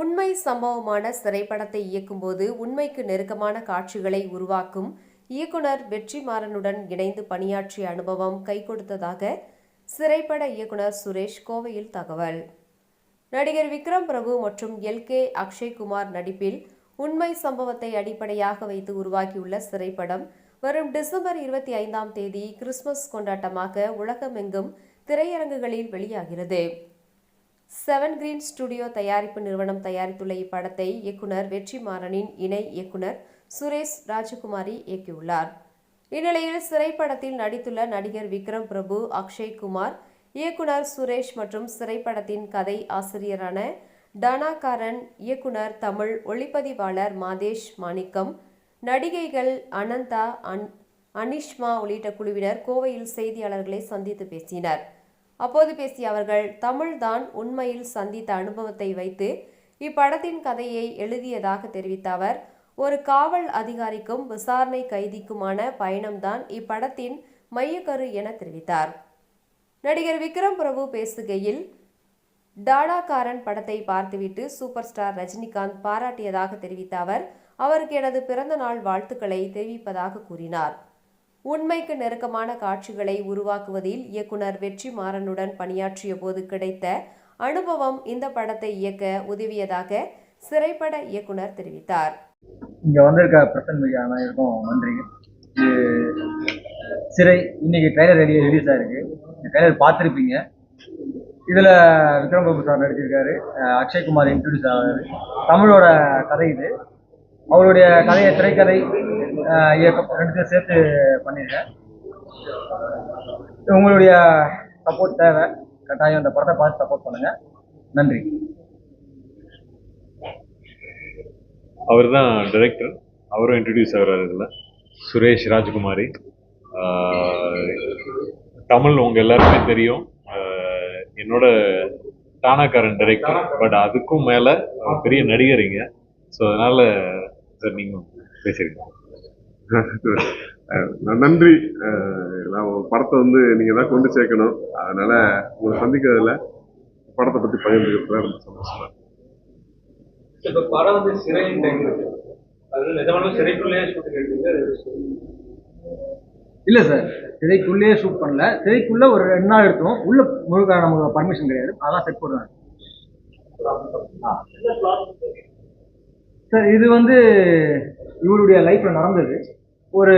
உண்மை சம்பவமான திரைப்படத்தை இயக்கும்போது உண்மைக்கு நெருக்கமான காட்சிகளை உருவாக்கும் இயக்குனர் வெற்றிமாறனுடன் இணைந்து பணியாற்றிய அனுபவம் கை கொடுத்ததாக சிறைப்பட இயக்குனர் சுரேஷ் கோவையில் தகவல். நடிகர் விக்ரம் பிரபு மற்றும் எல் கே அக்ஷய்குமார் நடிப்பில் உண்மை சம்பவத்தை அடிப்படையாக வைத்து உருவாக்கியுள்ள சிறைப்படம் வரும் டிசம்பர் இருபத்தி ஐந்தாம் தேதி கிறிஸ்துமஸ் கொண்டாட்டமாக உலகமெங்கும் திரையரங்குகளில் வெளியாகிறது. செவன் கிரீன் ஸ்டுடியோ தயாரிப்பு நிறுவனம் தயாரித்துள்ள இப்படத்தை இயக்குனர் வெற்றிமாறனின் இணை இயக்குனர் சுரேஷ் ராஜகுமாரி இயக்கியுள்ளார். இந்நிலையில் சிறைப்படத்தில் நடித்துள்ள நடிகர் விக்ரம் பிரபு அக்ஷய் குமார் இயக்குனர் சுரேஷ் மற்றும் சிறைப்படத்தின் கதை ஆசிரியரான டானாகாரன் இயக்குனர் தமிழ் ஒளிப்பதிவாளர் மாதேஷ் மாணிக்கம் நடிகைகள் அனந்தா அன் அனிஷ்மா உள்ளிட்ட குழுவினர் கோவையில் செய்தியாளர்களை சந்தித்து பேசினர். அப்போது பேசிய அவர்கள் தமிழ்தான் உண்மையில் சந்தித்த அனுபவத்தை வைத்து இப்படத்தின் கதையை எழுதியதாக தெரிவித்த அவர் ஒரு காவல் அதிகாரிக்கும் விசாரணை கைதிக்குமான பயணம்தான் இப்படத்தின் மையக்கரு என தெரிவித்தார். நடிகர் விக்ரம் பிரபு பேசுகையில் டாடாக்காரன் படத்தை பார்த்துவிட்டு சூப்பர் ஸ்டார் ரஜினிகாந்த் பாராட்டியதாக தெரிவித்த அவர் அவருக்கு எனது பிறந்த நாள் வாழ்த்துக்களை தெரிவிப்பதாக கூறினார். உண்மைக்கு நெருக்கமான காட்சிகளை உருவாக்குவதில் இயக்குனர் வெற்றி மாறனுடன் பணியாற்றிய போது கிடைத்த அனுபவம் இந்த படத்தை இயக்க உதவியதாக சிறைப்பட இயக்குனர் தெரிவித்தார். இங்கே வந்திருக்க பிரசன் மீடியா அனைவருக்கும் நன்றி. சிறை இன்னைக்கு ட்ரைலர் ரெடி ரிலீஸ் ஆயிருக்கு. இந்த ட்ரைலர் பார்த்துருப்பீங்க. இதில் விக்ரம் பிரபு சார் நடிச்சிருக்காரு. அக்ஷய்குமார் இன்ட்ரடியூஸ் ஆகிறாரு தமிழோட கதை இது. அவருடைய கதையை திரைக்கதை இயக்கம் ரெண்டுத்தையும் சேர்த்து பண்ணியிருக்கேன் உங்களுடைய சப்போர்ட் தேவை. கட்டாயம் இந்த படத்தை பார்த்து சப்போர்ட் பண்ணுங்க. நன்றி. அவர் தான் டைரக்டர் அவரும் இன்ட்ரடியூஸ் ஆகிறார் இதில். சுரேஷ் ராஜ்குமாரி. தமிழ் உங்கள் எல்லாருமே தெரியும். என்னோட டானாக்காரன் டைரக்டர் பட் அதுக்கும் மேலே பெரிய நடிகரிங்க ஸோ அதனால் சார் நீங்கள் பேசியிருக்கீங்க நன்றி. நான் படத்தை வந்து நீங்க தான் கொண்டு சேர்க்கணும். அதனால உங்களை சந்திக்கிறதுல படத்தை பத்தி பகிர்ந்துக்கிறதுல ரொம்ப சந்தோஷமா. இப்ப படம் வந்து சிறை அது நிஜமான சிறைக்குள்ளேயே ஷூட்டிங் எடுத்தீங்க இல்லை சார் சிறைக்குள்ளேயே ஷூட் பண்ணல. சிறைக்குள்ள ஒரு ரெண்டு நாள் எடுத்தோம். உள்ள முழுக்க நமக்கு பர்மிஷன் கிடையாது. அதெல்லாம் செட் பண்ணுவாங்க சார் இது வந்து இவருடைய லைஃப்ல நடந்தது. ஒரு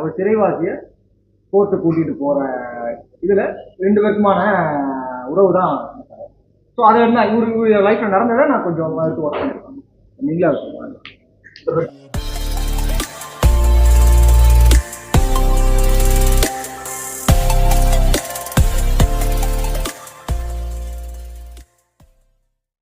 ஒரு சிறைவாசியை கோர்ட்டு கூட்டிட்டு போற இதுல ரெண்டு பேருக்குமான உறவு தான் ஸோ அதை என்ன இவரு இவருடைய லைஃப்ல நடந்ததை நான் கொஞ்சம் எடுத்து ஒர்க் பண்ணிருக்கேன். நீங்களே